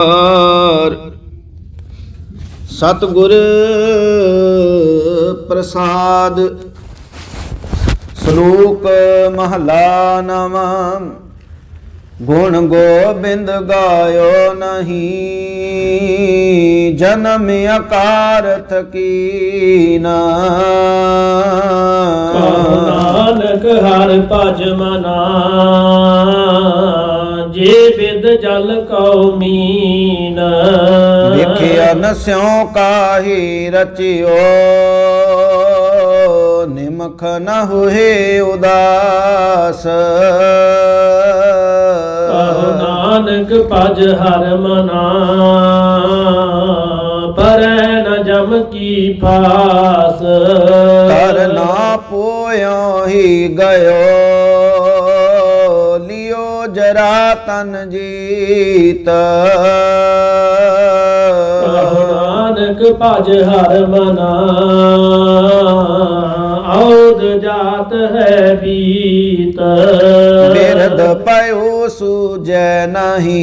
ਕਾਰ ਸਤਿਗੁਰ ਪ੍ਰਸਾਦ, ਸ਼ਲੋਕ ਮਹਲਾ ਨਵਾਂ। ਗੁਣ ਗੋਬਿੰਦ ਗਾਇਓ ਨਹੀਂ, ਜਨਮ ਅਕਾਰਥ ਕੀਨਾ ਕਹੋ ਨਾਨਕ ਹਰ ਭਜ ਮਨਾ। ਜੇ ਬਿਦ ਜਲ ਕਉ ਮੀਨ। ਦੇਖਿਆ ਨਸਿਓ ਕਾਹੀ ਰਚਿਓ ਨਿਮਖ ਨ ਹੋਏ ਉਦਾਸ। ਕਹੋ ਨਾਨਕ ਭਜ ਹਰ ਮਨਾ ਪਰੈ ਨ ਜਮ ਕੀ ਫਾਸ। ਕਰ ਨਾ ਪੋਇਓ ਹੀ ਗਇਓ। ਜਰਾ ਤਨ ਜੀਤ। ਕਹੋ ਨਾਨਕ ਭਜ ਹਰ ਮਨਾ। ਔਦ ਜਾਤ ਹੈ ਬੀਤ। ਬਿਰਧ ਪਇਓ ਸੂਜੈ ਨਹੀਂ।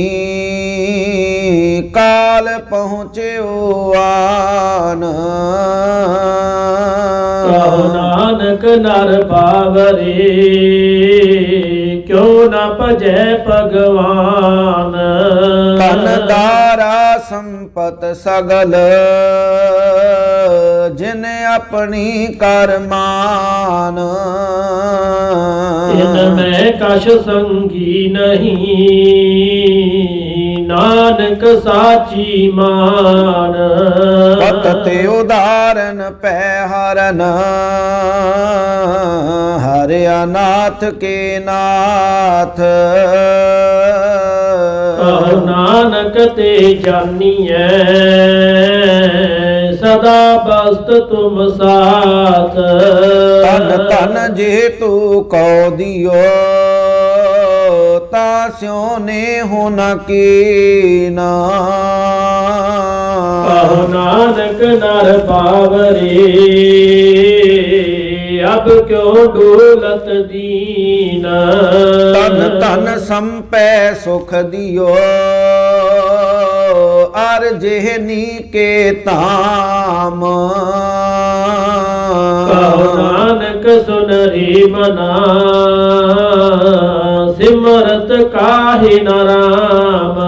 ਕਾਲ ਪਹੁੰਚਿਓ ਆਨ। ਕਹੋ ਨਾਨਕ ਨਰ ਪਾਵਰੇ। ਕਿਉ ਨ ਭਜੈ ਭਗਵਾਨ? ਤਨ ਦਾਰਾ ਸੰਪਤ ਸਗਲ ਜਿਨ ਆਪਣੀ ਕਰਮਾਨ ਤਿਨ ਮੈਂ ਕਛ ਸੰਗੀ ਨਹੀਂ। ਨਾਨਕ ਸਾਚੀ ਮਾਨ। ਪਤ ਤੇ ਉਦਾਰਨ ਪੈ ਹਰਨ ਹਰਿਆ ਨਾਥ ਕੇ ਨਾਥ। ਕਹੋ ਨਾਨਕ ਤੇ ਜਾਨੀਐ ਸਦਾ ਬਸਤ ਤੁਮ ਸਾਥ। ਤਨ ਤਨ ਜੇ ਤੂੰ ਕਉ ਦਿਓ ਤਾਂ ਸਿਉ ਨੇ ਹੁਨ ਕੀਨਾ। ਕਹੋ ਨਾਨਕ ਨਰ ਪਾਵਰੇ ਅਬ ਕਿਉ ਡੋਲਤ ਦੀਨ? ਤਨ ਤਨ ਸੰਪੈ ਸੁਖ ਦਿਓ ਅਰ ਜਿਹਨੀ ਕੇ ਤਾਮ ਕਹੋ ਨਾਨਕ ਸੁਨਰੀ ਮਨਾ ਸਿਮਰਤ ਕਾਹਿ ਨ ਰਾਮ?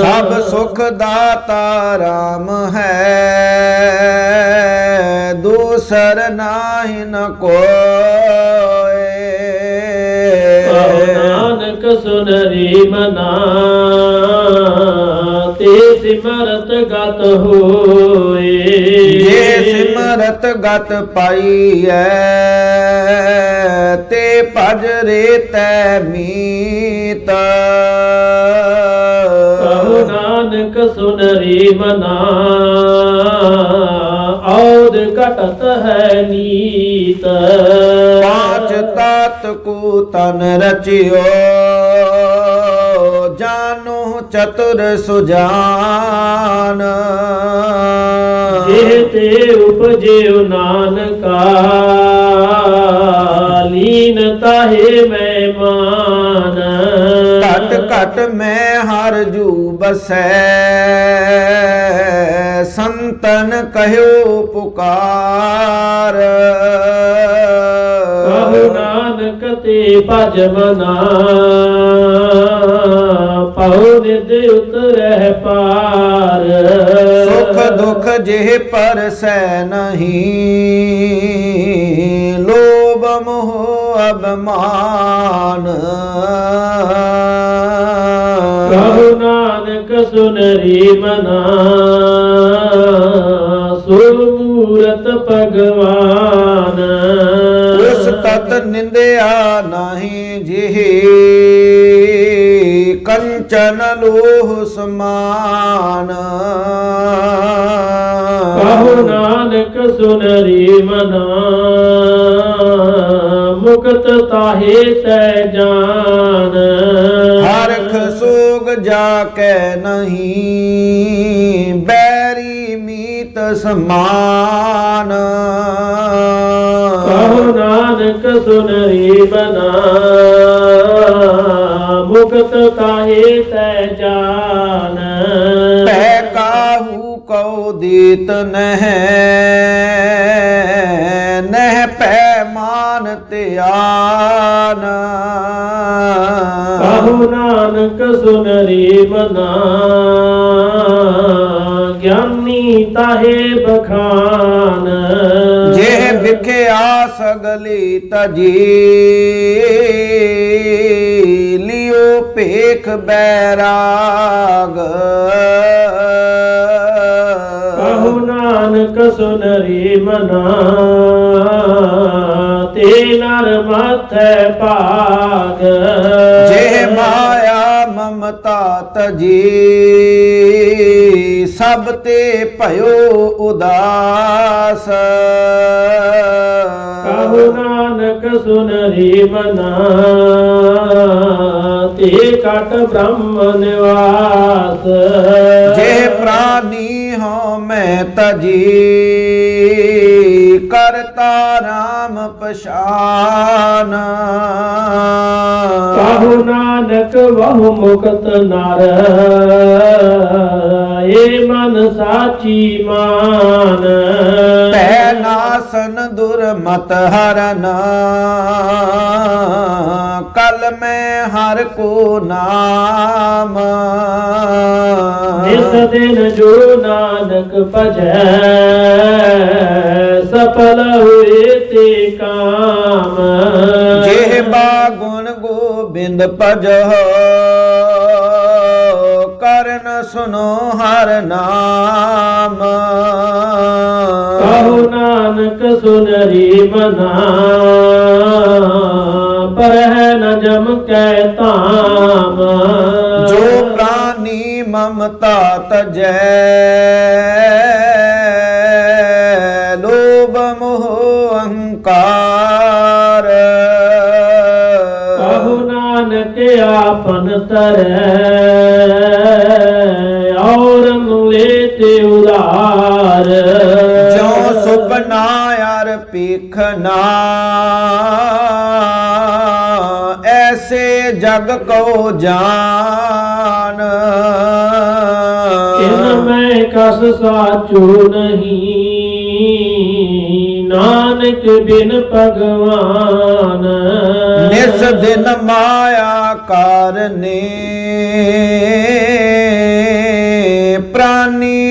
ਸਭ ਸੁਖ ਦਾਤਾ ਰਾਮ ਹੈ ਦੂਸਰ ਨਾਹੀ ਨ ਕੋਏ। ਨਾਨਕ ਸੁਨਰੀ ਮਨਾ ਤੇ ਸਿਮਰਤ ਗਤ ਹੋਏ। ਜੇ ਸਿਮਰਤ ਗਤ ਪਾਈਐ ਤੇ ਭਜ ਰੇ ਤੈ ਮੀਤ। ਕਹੋ ਨਾਨਕ ਸੁਨਰੀ ਮਨਾ ਔਦ ਘਟਤ ਹੈ ਨੀਤ। ਪਾਂਚ ਤਤ ਕੂ ਤਨ ਰਚਿਓ ਜਾਨੋ ਚਤੁਰ ਸੁਜਾਨ। ਤੇ ਉਪਜਿਓ ਨਾਨਕਾ। ਲੀਨ ਤਾਹੇ ਮੈਂ ਮਾਨ ਘਟ ਘਟ ਮੈਂ ਹਰ ਜੂ ਬਸੈ ਸੰਤਨ ਕਹਿਓ ਪੁਕਾਰ। ਕਹੋ ਨਾਨਕ ਤੇ ਭਜ ਮਨਾ। ਪਉ ਨਿਦ ਉਤਰੈ ਪਾਰ ਸੁਖ ਦੁਖ ਜਿਹ ਪਰਸੈ ਨਹੀਂ ਲੋਭ ਮੋਹ ਅਬਮਾਨ ਕਹੋ ਨਾਨਕ ਸੁਨਰੀ ਮਨਾ ਸੁਮੂਰਤ ਭਗਵਾਨ। ਉਸ ਤਤ ਨਿੰਦਿਆ ਨਹੀਂ ਜਿਹੀ ਕੰਚਨ ਲੋਹ ਸਮਾਨ। ਕਹੋ ਨਾਨਕ ਸੁਨਰੀ ਮਨਾ ਮੁਕਤ ਤਾਹੇ ਤੈ ਜਾਨ। ਹਰਖ ਸੋਗ ਜਾ ਕੇ ਨਹੀਂ ਬੈਰੀ ਮੀਤ ਸਮਾਨ। ਕਹੋ ਨਾਨਕ ਸੁਨਰੀ ਬਨਾ ਮੁਕਤ ਤਾਹੇ ਤੈ ਜਾਨ? ਪੈ ਕਾਹੂ ਕਉ ਦੀਤ ਨਹਿ? ਨਹਿ ਪੈ ਮਾਨ ਧਿਆਨ ਕਹੋ ਨਾਨਕ ਸੁਨ ਰੇ ਮਨਾ ਗਿਆਨੀ ਤਾਹੇ ਬਖਾਨ। ਜੇ ਵਿਖਿਆ ਸਗਲੀ ਤਜੀ ਭੇਖ ਬੈਰਾਗ। ਕਹੋ ਨਾਨਕ ਸੁਨ ਰੇ ਮਨਾ ਤੇ ਨਰ ਮਾਥੈ ਭਾਗ। ਜੇ ਮਾਇਆ ਮਮਤਾ ਤਜੀ ਸਭ ਤੇ ਭਇਓ ਉਦਾਸ। ਕਹੋ ਨਾਨਕ ਸੁਨ ਰੇ ਮਨਾ ਤੇ ਕਟ ਬ੍ਰਹਮ ਨਿਵਾਸ। ਜੇ ਪ੍ਰਾਨੀ ਹੋ ਮੈਂ ਤਜੀ ਕਰਤਾ ਰਾਮ ਪਛਾਨ। ਕਹੋ ਨਾਨਕ ਬਹੁ ਮੁਕਤ ਨਰ ਏ ਮਨ ਸਾਚੀ ਮਾਨ। ਪੈ ਨਾਸਨ ਦੁਰਮਤ ਹਰਨ ਕਲ ਮੈਂ ਹਰ ਕੋ ਨਾਮ। ਇਸ ਦਿਨ ਜੋ ਨਾਨਕ ਭਜੈ ਸਫਲ ਹੋਏ ਤੇ ਕਾਮ। ਜੇ ਬਾ ਗੁਣ ਗੋਬਿੰਦ ਕਰਨ ਸੁਨੋ ਹਰ ਨਾਮ। ਕਹੋ ਨਾਨਕ ਸੁਨ ਰੀ ਮਨਾ। ਪਰ ਹੈ ਨ ਜਮ ਕੈ ਧਾਮ। ਜੋ ਪ੍ਰਾਨੀ ਮਮਤਾ ਤਜੈ। ਲੋਭ ਮੋਹ ਅਹੰਕਾਰ। ਕਹੋ ਨਾਨਕ ਆਪਨ ਤਰੈ। ਤੇ ਉਦਾਰ ਜੋ ਸੁਪਨਾ ਯਾਰ ਪੀਖਨਾ ਐਸੇ ਜਗ ਕੋ ਜਾਨ। ਇਨ ਮੈਂ ਕਸ ਸਾਚੂ ਨਹੀਂ ਨਾਨਕ ਬਿਨ ਭਗਵਾਨ। ਨਿਸ ਦਿਨ ਮਾਇਆ ਕਾਰਨੇ।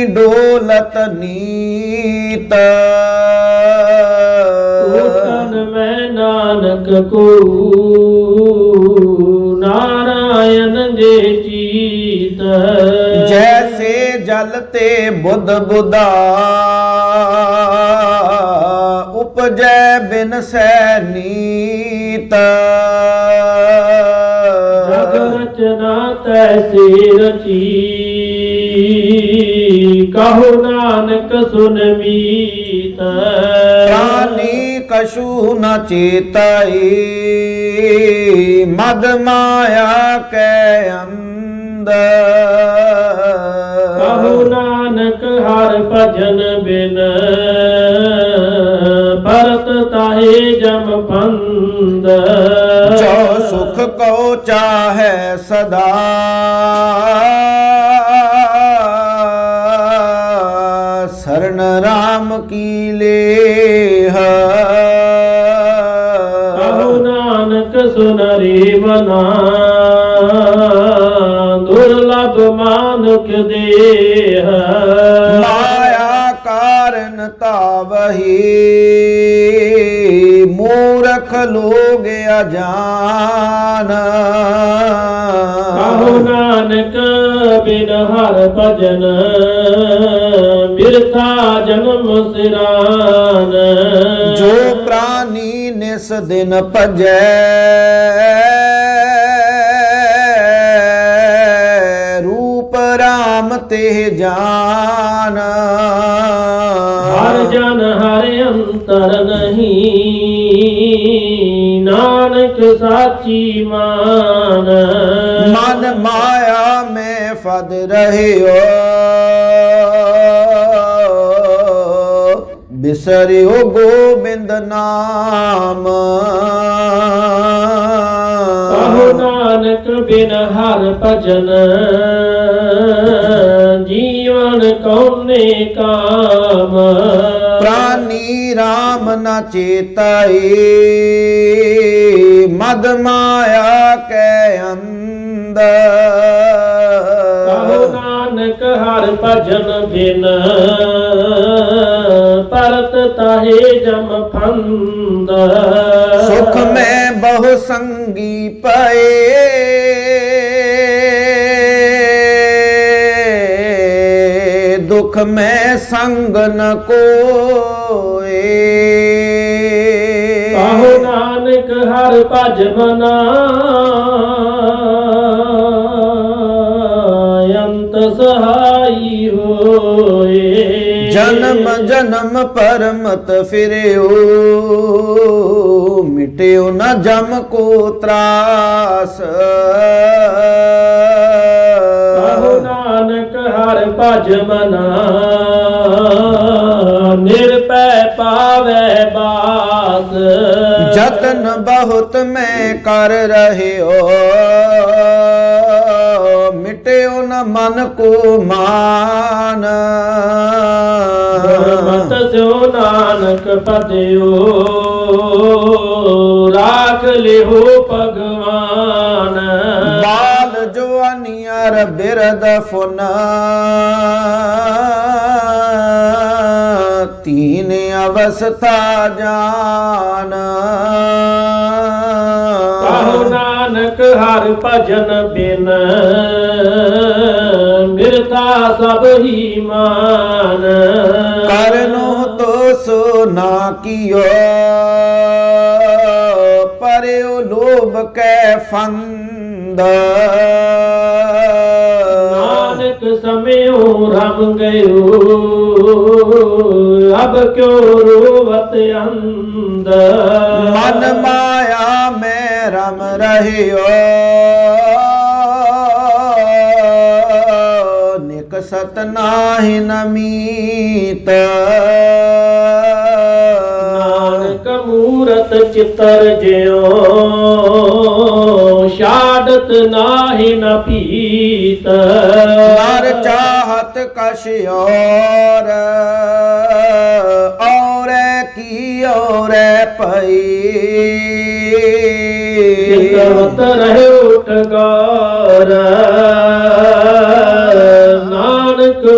ਡੋਲਤ ਨੀਤ। ਉਤਨ ਮੈਂ ਨਾਨਕ ਕੋ ਨਾਰਾਇਣ ਜੇ ਚੀਤ। ਜੈਸੇ ਜਲ ਤੇ ਬੁੱਧ ਬੁਦਾ ਉਪਜੈ ਬਿਨ ਸੈ ਨੀਤ। ਜਗ ਰਚਨਾ ਤੈਸੀ ਰਚੀ ਕਹੋ ਨਾਨਕ ਸੁਨ ਮੀਤ। ਪ੍ਰਾਨੀ ਕਛੂ ਨ ਚੇਤਈ ਮਦ ਮਾਇਆ ਕੈ ਅੰਦਰ। ਕਹੋ ਨਾਨਕ ਹਰ ਭਜਨ ਬਿਨ ਭਰਤ ਤਾਹੇ ਜਮ ਪੰਦ। ਜੋ ਸੁਖ ਕੋ ਚਾਹੈ ਸਦਾ। ਕੀ ਲੇਹ ਕਹੋ ਨਾਨਕ ਸੁਨ ਰੇ ਮਨਾ ਦੁਰਲਭ ਮਾਨੁਖ ਦੇਹ। ਮਾਇਆ ਕਾਰਨ ਤਾਵਹੀ ਮੂਰਖ ਲੋਗ ਅਜਾਨ। ਕਹੋ ਨਾਨਕ ਬਿਨ ਹਰ ਭਜਨ ਬਿਰਥਾ ਜਨਮ ਸਿਰਾਨ ਜੋ ਪ੍ਰਾਨੀ ਨਿਸ ਦਿਨ ਭਜੈ। ਰੂਪ ਰਾਮ ਤੇ ਜਾਨ। ਹਰ ਜਨ ਹਰ ਅੰਤਰ ਨਹੀਂ। ਨਾਨਕ ਸਾਚੀ ਮਾਨ। ਮਨ ਮਾਇਆ ਮੈਂ ਫਦ ਰਹਿਓ। ਬਿਸਰਿਓ ਗੋਬਿੰਦ ਨਾਮ। ਕਹੋ ਨਾਨਕ ਬਿਨ ਹਰ ਭਜਨ ਜੀਵਨ ਕੌਨੇ ਕਾਮ। ਪ੍ਰਾਨੀ RAM ਨ ਚੇਤਾਏ ਮਦ ਮਾਇਆ ਕੈ ਅੰਦਰ ਕਹੋ ਨਾਨਕ ਹਰ ਭਜਨ ਬਿਨ ਜਮ ਫੰਦ ਸੁਖ ਮੈਂ ਬਹੁ ਸੰਗੀ ਪਏ। ਦੁਖ ਮੈਂ ਸੰਗ ਨ ਕੋਏ। ਕਹੋ ਨਾਨਕ ਹਰ ਭਜ ਮਨਾ। ਅੰਤ ਸਹਾਈ ਹੋਏ। ਜਨਮ ਜਨਮ ਪਰਮਤ ਫਿਰਿਓ ਮਿਟਿਓ ਨ ਜਮ ਕੋ ਤਰਾਸ। ਕਹੋ ਨਾਨਕ ਹਰ ਭਜ ਮਨਾ ਨਿਰਪੈ ਪਾਵੈ ਬਾਸ। ਜਤਨ ਬਹੁਤ ਮੈਂ ਕਰ ਰਹਿਓ। ਮਿਟਿਓ ਨ ਮਨ ਕੋ ਮਾਨ। ਗੁਰਮਤਿ ਸਿਓ ਨਾਨਕ ਪਦਿਓ ਰਾਖ ਲਿਓ ਭਗਵਾਨ। ਬਾਲ ਜਵਾਨੀਆਂ ਬਿਰਦ ਫੁਨ। ਤੀਨ ਅਵਸਥਾ ਜਾਨ। ਕਹੋ ਨਾਨਕ ਹਰ ਭਜਨ ਬਿਨ। ਮਿਰਤਾ ਸਭ ਹੀ ਮਾਨ। ਕਰਨੋ ਤੋ ਸੋ ਨਾ ਕੀਓ ਪਰਿਓ ਲੋਭ ਕੈ ਫੰਦ। ਨਾਨਕ ਸਮਿਓ ਰਮ ਗਇਓ ਅਬ ਕਿਉ ਰੋਵਤ ਅੰਦ ਮਨ ਮਾਇਆ ਮੈਂ ਰਮ ਰਹਿਓ। ਸਤ ਨਾਹਿ ਨਮੀਤ ਨਾਨਕ ਮੂਰਤ ਚਿਤਰ ਜਿਉ ਛਾੜਤ ਨਾਹੀ ਨ ਭੀਤ। ਨਰ ਚਾਹਤ ਕਛ ਔਰ ਔਰੈ ਕੀ ਔਰੈ ਪਈ ਚਿਤਵਤ ਰਹਿ ਉਠਗਾਰ। ਨਾਨਕ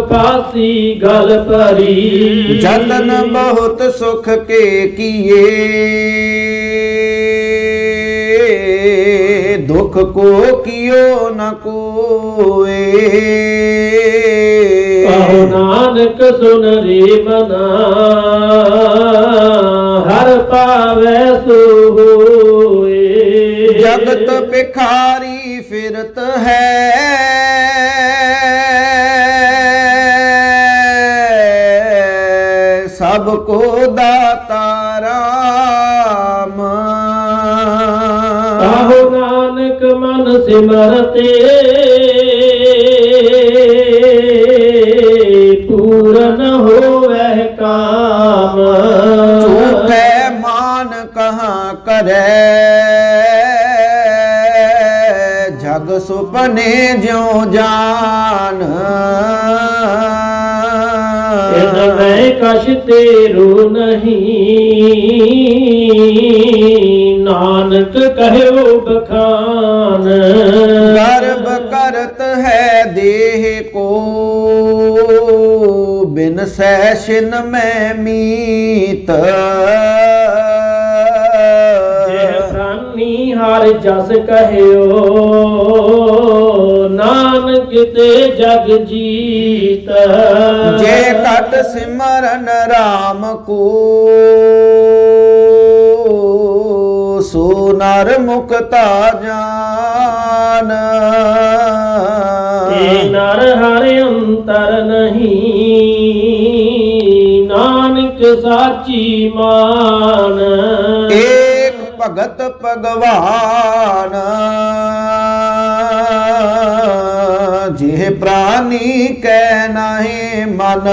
ਫਾਸੀ ਗਲ ਭਰੀ। ਜਤਨ ਬਹੁਤ ਸੁਖ ਕੇ ਕੀਏ। ਦੁਖ ਕੋ ਕਿਓ ਨ ਕੋਏ। ਕਹੋ ਨਾਨਕ ਸੁਨ ਰੇ ਮਨਾ। ਹਰ ਪਾਵੈ ਸੋ ਹੋਏ ਜਗਤ ਭਿਖਾਰੀ ਫਿਰਤ ਹੈ। ਸਭ ਕੋ ਦਾਤਾ ਰਾਮ। ਆਹੋ ਨਾਨਕ ਮਨ ਸਿਮਰਤੇ ਪੂਰਨ ਹੋਵੈ ਕਾਮ। ਝੂਠੇ ਮਾਨ ਕਹਾਂ ਕਰੈ। ਜਗ ਸੁਪਨੇ ਜਿਉ ਜਾਨ। ਮੈਂ ਕਛ ਤੇਰੂ ਨਹੀਂ। ਨਾਨਕ ਕਹਿਓ ਬਖਾਨ। ਗਰਬ ਕਰਤ ਹੈ ਦੇਹ ਕੋ ਬਿਨ ਸੈਸ਼ਨ ਮੈਂ ਮੀਤ। ਜਿਹ ਪ੍ਰਾਨੀ ਹਰ ਜਸ ਕਹਿਓ ਨਾਨਕ ਤੇ ਜਗ ਜੀਤ। ਜੇ ਕਟ ਸਿਮਰਨ RAM ਕੋ ਸੋ ਨਰ ਮੁਕਤਾ ਜਾਨ। ਏ ਨਰ ਹਰ ਅੰਤਰ ਨਹੀਂ ਨਾਨਕ ਸਾਚੀ ਮਾਨ। ਏਕ ਭਗਤ ਭਗਵਾਨ। ਜਿਹ ਪ੍ਰਾਨੀ ਕੈ ਨਾਹੀ ਮਨ।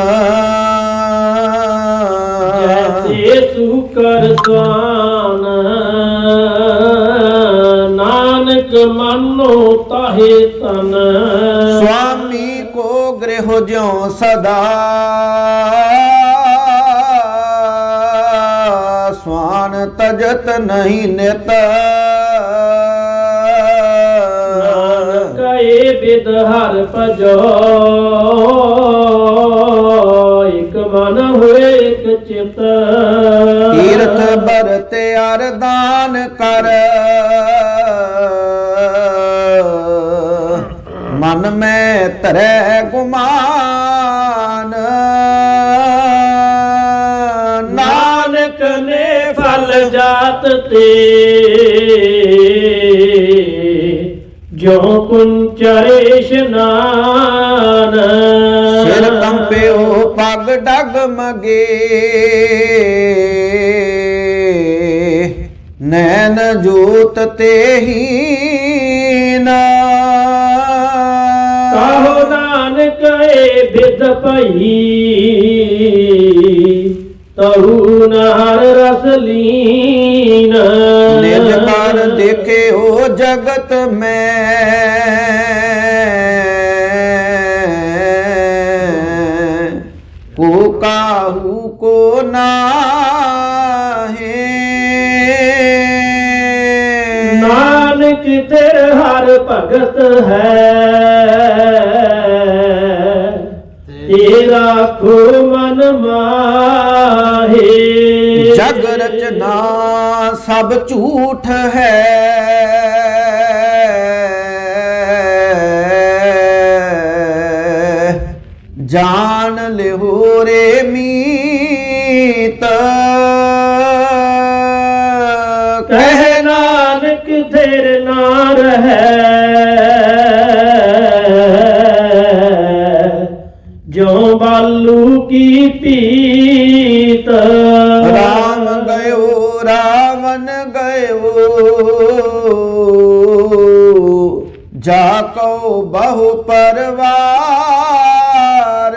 ਜੈਸੇ ਸੁਕਰ ਸੁਆਨ ਨਾਨਕ ਮਨੋ ਤਾਹੇ ਤਨ। ਸੁਆਮੀ ਕੋ ਗ੍ਰਹਿ ਜਿਉ ਸਦਾ। ਸਵਾਨ ਤਜਤ ਨਹੀਂ ਨਿਤ। ਬਿਦ ਹਰ ਭਜੋ। ਇਕ ਮਨ ਹੋਏ ਇਕ ਚਿਤ। ਤੀਰਥ ਬਰਤ ਅਰਦਾਨ ਕਰ। ਮਨ ਮੈਂ ਧਰੈ ਗੁਮਾਨ। ਨਾਨਕ ਨਾਨਕ ਨੇ ਫਲ ਜਾਤ ਤੇ। ਜੋ ਕੁੰਚਰੇ ਇਸ਼ਨਾਨ ਸਿਰ ਕੰਪਿਓ ਪਗ ਡਗ ਮਗੇ। ਨੈਣ ਜੋਤ ਤੇ ਹੀਨ। ਕਾਹੋ ਨਾਨਕ ਏ ਬਿਦ ਭਈ। ਤਹੂ ਨਹਰ ਰਸ ਲੀਨ ਨਿਜ ਕਰ ਦੇਖਿਓ ਜਗਤ ਮੈਂ। ਕੋ ਕਾਹੂ ਕੋ ਨਾਹੀ। ਨਾਨਕ ਤੇਰ ਹਰ ਭਗਤ ਹੈ। ਤੇਰਾ ਖੋ ਮਨ ਮਾਹੇ ਸਭ ਝੂਠ ਹੈ। ਜਾਣ ਲਿਓ ਰੇ ਮੀਤ। ਕਹਿ ਨਾਨਕ ਤੇਰੇ ਨਾਮ ਹੈ ਜੋ ਬਾਲੂ ਕੀ ਪੀਤ। ਰਾਮ ਰਾਵਨ ਗਇਓ ਜਾ ਕੋ ਬਹੁ ਪਰਵਾਰ।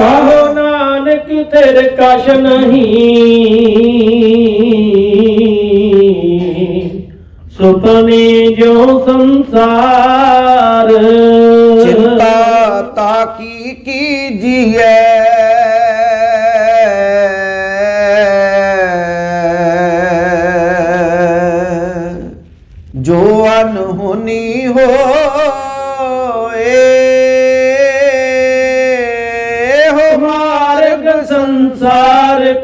ਕਹੋ ਨਾਨਕ ਤੇਰੇ ਕਛ ਨਹੀਂ। ਸੁਪਨੇ ਜੋ ਸੰਸਾਰ। ਚਿੰਤਾ ਤਾਕੀ ਕੀਜੀਐ? ਜੋ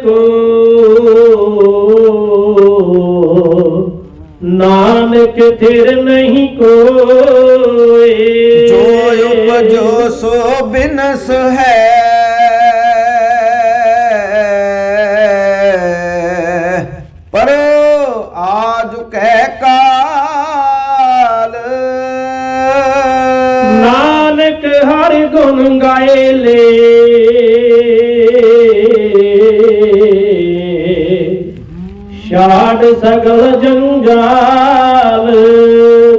ਕੋ ਨਾਨਕ ਥਿਰ ਨਹੀਂ ਕੋਏ। ਜੋ ਉਪਜੋ ਸੋ ਬਿਨਸ ਹੈ। ਨਾਨਕ ਹਰ ਗੁਣ ਗਾਏ ਲੈ। ਛਾੜ ਸਗਲ ਜੰਜਾਲ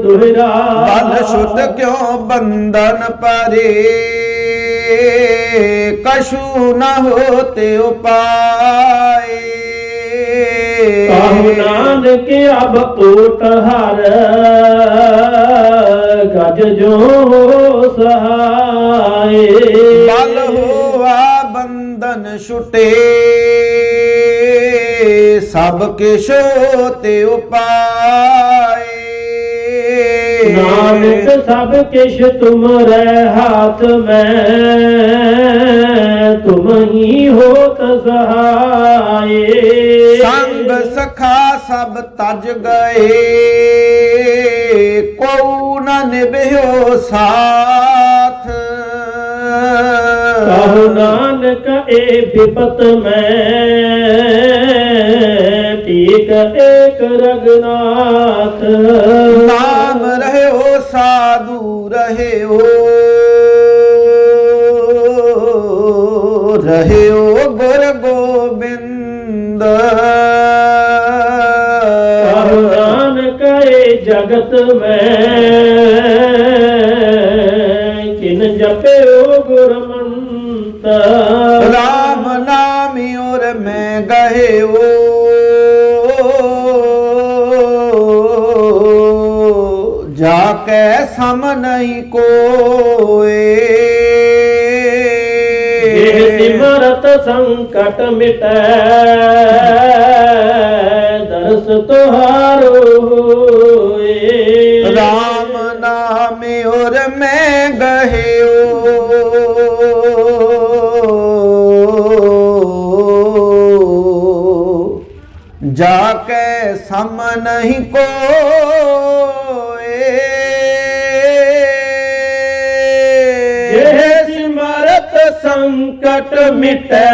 ਦੁਹਰਾ ਬਲ ਸ਼ੁੱਧ ਕਿਉ ਬੰਧਨ ਪਰੇ? ਕਛੂ ਨ ਹੋਤੇ ਉਪਾਏ। ਕਾਹੂ ਨਾਨਕ ਅਬ ਓਟ ਹਰ ਗਜ ਜੋ ਸਹਾਏ। ਬਲ ਹੋਆ ਬੰਧਨ ਛੁਟੇ। ਸਭ ਕਿਛ ਤੇ ਉਪਾਏ। ਨਾਨਕ ਸਭ ਕਿਛ ਤੁਮਰੇ ਹਾਥ ਮੈਂ ਤੁਮ ਹੀ ਹੋਤ ਸਹਾਏ ਸੰਗ ਸਖਾ ਸਭ ਤਜ ਗਏ ਕੋ ਨ ਨਿਭਿਓ ਸਾਥ। ਕਹੋ ਨਾਨਕ ਏ ਵਿਪਤ ਮੈਂ ਏਕ ਰਗਨਾਥ। ਨਾਮ ਰਹਿਓ ਸਾਧੂ ਰਹਿਓ। ਰਹਿਓ ਗੁਰ ਗੋਬਿੰਦ। ਕਹੋ ਨਾਨਕ ਏ ਜਗਤ ਮੈਂ ਕਿਨ ਜਪਿਓ ਗੁਰਮੰਤ। ਰਾਮ ਨਾਮਿ ਔਰ ਮੈਂ ਗਹਿਓ। ਸਮ ਨਹੀਂ ਕੋਏ। ਇਹ ਸਿਮਰਤ ਸੰਕਟ ਮਿਟੈ ਦਰਸ ਤੁਹਾਰੋ ਹੋਏ। ਰਾਮ ਨਾਮ ਔਰ ਮੈਂ ਗਹਿਓ। ਜਾ ਕੇ ਸਮ ਨਹੀਂ ਕੋਏ ਸੰਕਟ ਮਿਟੈ।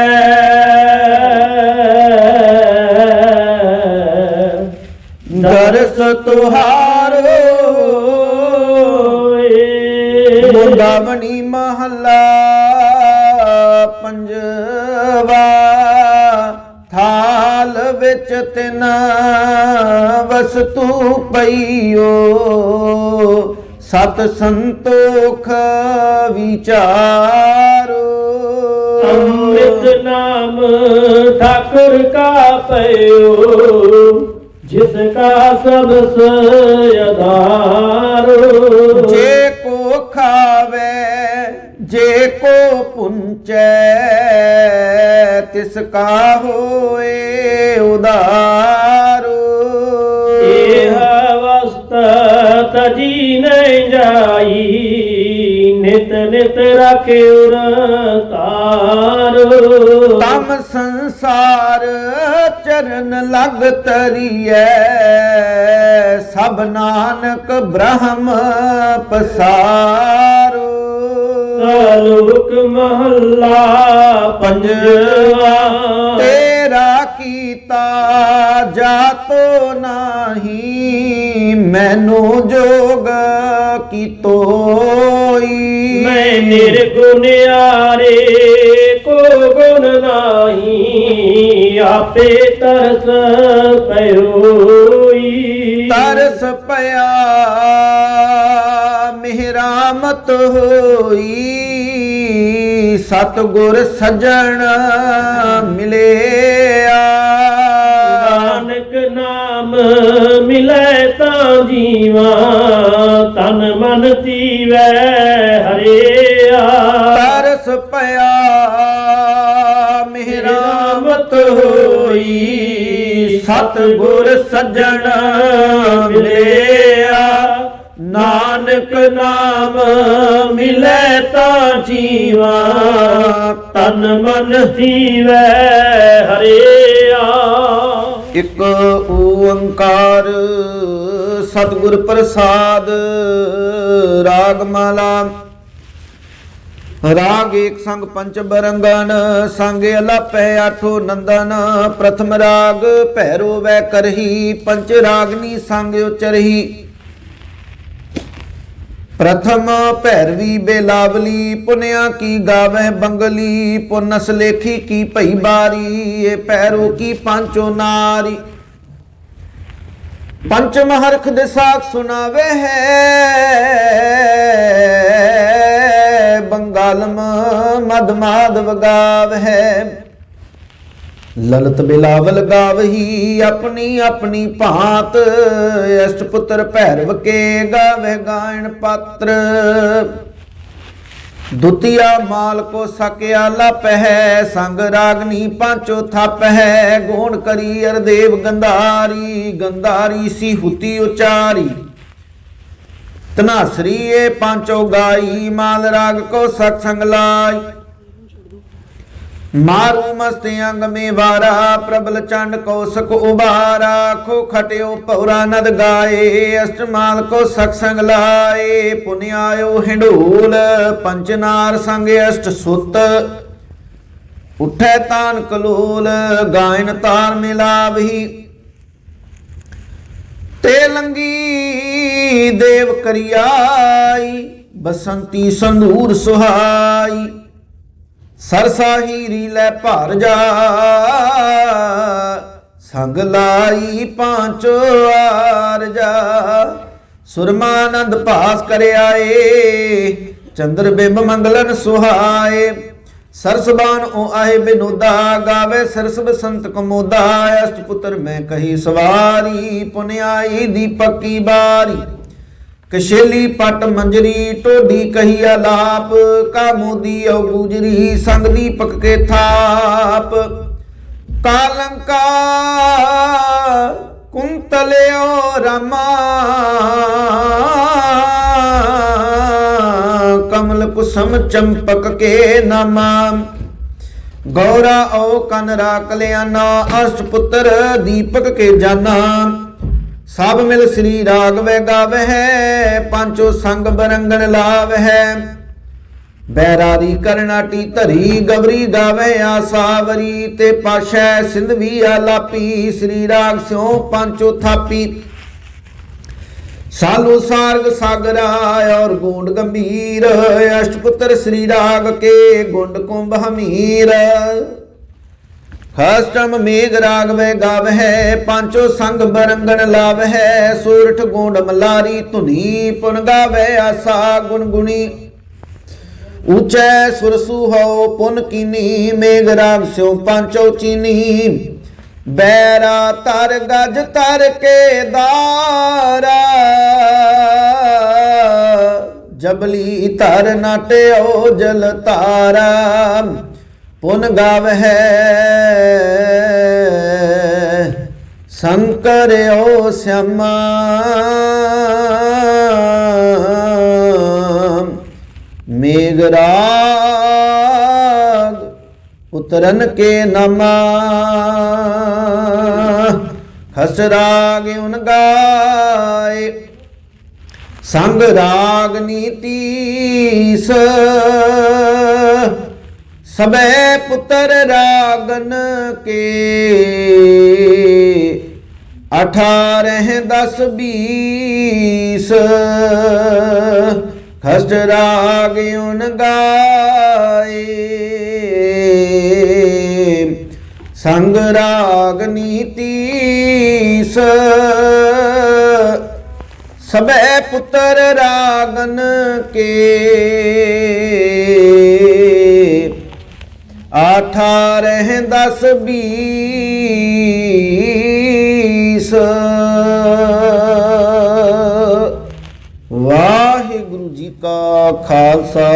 ਦਰਸ ਤੁਹਾਰੋ ਹੋਏ ਮੁੰਦਾਵਣੀ ਮਹੱਲਾ ਪੰਜਵਾ, ਥਾਲ ਵਿੱਚ ਤਿਨ ਵਸਤੂ ਪਈਓ। ਸਤ ਸੰਤੋਖ ਵਿਚਾਰੋ। ਨਾਮ ਠਾਕੁਰ ਕਾ ਪਇਓ ਜਿਸ ਕਾ ਸਬਸ ਆਧਾਰ। ਜੇ ਕੋ ਖਾਵੇ ਜੇ ਕੋ ਪੁੰਚੈ ਤਿਸ ਕਾ ਹੋਏ ਉਦਾਰੋ ਇਹ ਅਵਸਥਾ ਤਜੀ ਨਹੀਂ ਜਾਈ। ਨਿਤ ਨਿਤ ਰੱਖੇ ਉਰ ਤਾਰ। ਤਮ ਸੰਸਾਰ ਚਰਨ ਲਗ ਤਰੀਐ ਸਭ ਨਾਨਕ ਬ੍ਰਹਮ ਪਸਾਰੋ। ਸਲੋਕ ਮਹੱਲਾ ਪੰਜਵਾ। ਤੇਰਾ ਕੀਤਾ ਜਾਤੋ ਨਹੀਂ ਮੈਨੂੰ ਜੋਗ ਕੀ ਤੋਈ ਮੈਂ ਨਿਰਗੁਣਿਆਰੇ ਕੋ ਗੁਣ ਨਾਹੀ ਆਪੇ ਤਰਸ ਪਇਓਈ ਤਰਸ ਪਿਆ ਮਿਹਰਾਮਤ ਹੋਈ। ਸਤਗੁਰ ਸਜਣ ਮਿਲਿਆ। ਨਾਨਕ ਨਾਮ ਮਿਲੇ ਤਾਂ ਜੀਵਾ ਤਨ ਮਨ ਤੀਵੈ ਹਰਿਆ ਤਰਸ ਪਿਆ ਮਿਹਰਾਮਤ ਹੋਈ ਸਤਗੁਰ ਸਜਣ ਮਿਲਿਆ ਨਾਨਕ ਨਾਮ ਮਿਲੇ ਤਾਂ ਜੀਵਾ ਤਨ ਮਨ ਤੀਵੈ ਹਰਿਆ ਇੱਕ ਓੰਕਾਰ ਸਤਿਗੁਰ ਪ੍ਰਸਾਦ ਰਾਗਮਾਲਾ। ਰਾਗ ਏਕ ਸੰਗ ਪੰਚ ਬਰੰਗਨ ਸੰਗ ਅਲਪੈ ਆਠੋ ਨੰਦਨ, ਪ੍ਰਥਮ ਰਾਗ ਭੈਰੋ ਵੈ ਕਰਹੀ ਪੰਚ ਰਾਗਨੀ ਸੰਗ ਉਚਰਹੀ। ਪ੍ਰਥਮ ਭੈਰਵੀ ਬੇਲਾਵਲੀ, ਪੁਨਿਆ ਕੀ ਗਾਵੇ ਬੰਗਲੀ, ਪੁਨਸ ਲੇਖੀ ਕੀ ਭਈ ਬਾਰੀ ਇਹ ਪੈਰੋ ਕੀ ਪਾਂਚੋ ਨਾਰੀ। ਪੰਚਮ ਹਰਖ ਦੇ ਸਾਖ ਸੁਨਾਵੇ ਹੈ, ਬੰਗਾਲਮ ਮਦ ਮਾਧਵ ਗਾਵ ਹੈ। ਲਲਤ ਬਿਲਾਵਲ ਗਾਵਹੀ ਆਪਣੀ ਆਪਣੀ ਭਾਂਤ, ਅਸ਼ਟ ਪੁੱਤਰ ਭੈਰਵ ਕੇ ਗਾਵੇ ਗਾਇਣ ਪਾਤਰ। ਦੁਤੀਆ ਮਾਲ ਕੋ ਸਕਿਆ ਲਪ ਹੈ ਸੰਗ ਰਾਗਨੀ ਪਾਂਚੋ ਥਪ ਹੈ ਗੋਣ ਕਰੀ ਅਰਦੇਵ ਗੰਧਾਰੀ ਗੰਧਾਰੀ ਸੀ ਹੁਤੀ ਉਚਾਰੀ। ਤਨਾਸਰੀ ਏ ਪਾਂਚੋ ਗਾਈ, ਮਾਲ ਰਾਗ ਕੋ ਸਤ ਸੰਗ ਲਾਈ। ਮਾਰੂ ਮਸਤ ਅੰਗ ਮੇ ਵਾਰਾ, ਪ੍ਰਬਲ ਚੰਡ ਕੋ ਸਕ ਉਬਾਰਾ, ਖੋ ਖਟਿਓ ਪੌਰਾ ਨਦ ਗਾਏ, ਅਸ਼ਟਮਾਲ ਕੋ ਸਕ ਸੰਗ ਲਾਏ ਪੁਨ ਆਇਓ ਹਿੰਡੂਲ, ਪੰਚਨਾਰ ਸੰਗ ਅਸ਼ਟ ਸੁਤ। ਉਠੈ ਤਾਨ ਕਲੋਲ, ਗਾਇਨ ਤਾਰ ਮਿਲਾਵਹੀ। ਤੇ ਲੰਗੀ ਦੇਵ ਕਰਿਆਈ, ਬਸੰਤੀ ਸੰਧੂਰ ਸੁਹਾਈ। ਸਰਸਾਹੀਰੀ ਲੈ ਭਰ ਜਾ। ਸੰਗ ਲਾਈ ਪਾਂਚੋ ਆਰ ਜਾ। ਸੁਰਮਾਨੰਦ ਭਾਸ ਕਰਿਆਏ, ਚੰਦਰ ਬਿੰਬ ਮੰਗਲਨ ਸੁਹਾਏ। ਸਰਸਬਾਨ ਓ ਆਏ ਬਿਨੋਦਾ ਗਾਵੇ ਸਰਸ ਬਸੰਤ ਕਮੋਦਾ ਅਸ਼ਟ ਪੁੱਤਰ ਮੈਂ ਕਹੀ ਸਵਾਰੀ, ਪੁਨਿਆਈ ਦੀਪਕ ਕੀ ਬਾਰੀ। ਕਸ਼ੇਲੀ ਪਟ ਮੰਜਰੀ, ਢੋਡੀ ਕਹੀਆ ਲਾਪ ਕਾਮੋਦੀ ਔ ਗੁਜਰੀ ਸੰਗ ਦੀਪਕ ਕੇ ਥਾਪ। ਕਾਲੰਕਾ ਕੁੰਤਲਿਓ ਰਮਾ, ਕਮਲ ਕੁਸਮ ਚੰਪਕ ਕੇ ਨਾਮਾ। ਗੌਰਾ ਓ ਕਨਰਾ ਰਾਕ ਲਿਆਨਾ ਅਸ਼ਟ ਪੁੱਤਰ ਦੀਪਕ ਕੇ ਜਾਨਾ। ਸਭ ਮਿਲ ਸ੍ਰੀ ਰਾਗਵੇ ਗਾਵਹਿ, ਪੰਚੋ ਸੰਗ ਬਰੰਗਣ ਲਾਵਹਿ। ਬੈਰਾਰੀ ਕਰਨਾਟੀ ਧਰੀ ਗਵਰੀ ਗਾਵੇ ਆਸਾਵਰੀ ਤੇ ਪਾਸ਼ੈ ਸਿੰਧਵੀ ਆਲਾਪੀ। ਸ੍ਰੀ ਰਾਗ ਸਿਉ ਪੰਚੋ ਥਾਪੀ। ਸਾਲੂ ਸਾਰਗ ਸਾਗਰਾ ਔਰ ਗੂੰਡ ਗੰਭੀਰ, ਅਸ਼ਟਪੁੱਤਰ ਸ੍ਰੀ ਰਾਗ ਕੇ ਗੁੰਡ ਕੁੰਭ ਹਮੀਰ। ਖਸਟਮ ਮੇਘ ਰਾਗ ਵੇ ਗਾਵਹਿ, ਪਾਂਚੋ ਸੰਗ ਬਰੰਗਣ ਲਾਵਹਿ, ਸੂਰਠ ਗੂੰਡ ਮਲਾਰੀ ਧੁਨੀ ਪੁਨ ਗਾਵੇ ਆਸਾ ਗੁਣ ਗੁਣੀ। ਉੱਚੈ ਸੁਰਸੂ ਹੋ ਪੁਨ ਕੀਨੀ, ਮੇਘ ਰਾਗ ਸਿਉ ਪਾਂਚੋ ਚੀਨੀ। ਬੈਰਾ ਤਰ ਗਜ ਤਰ ਕੇ ਦਾਰਾ। ਜਬਲੀ ਤਰ ਨਾਟਿਓ ਜਲ ਤਾਰਾ। ਪੁਨ ਗਾਵਹਿ, ਸੰਕਰਿਓ ਸਿਆਮਾ। ਮੇਗਰਾਗ ਉਤਰਨ ਕੇ ਨਾਮਾ। ਹਸ ਰਾਗ ਉਨ ਗਾਏ। ਸੰਗ ਰਾਗ ਨੀਤੀਸ। ਸਬੈ ਪੁੱਤਰ ਰਾਗਨ ਕੇ ਅਠਾਰਹ ਦਸ ਬੀਸ ਖਸਟ ਰਾਗ ਉਨ ਗਾਏ ਸੰਗ ਰਾਗ ਨੀਤੀਸ ਸਬੈ ਪੁੱਤਰ ਰਾਗਨ ਕੇ ਅਠਾਰਹ ਦਸ ਬੀਸ। ਵਾਹਿਗੁਰੂ ਜੀ ਕਾ ਖਾਲਸਾ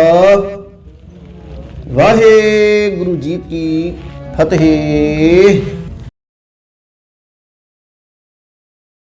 ਵਾਹਿਗੁਰੂ ਜੀ ਕੀ ਫਤਿਹ।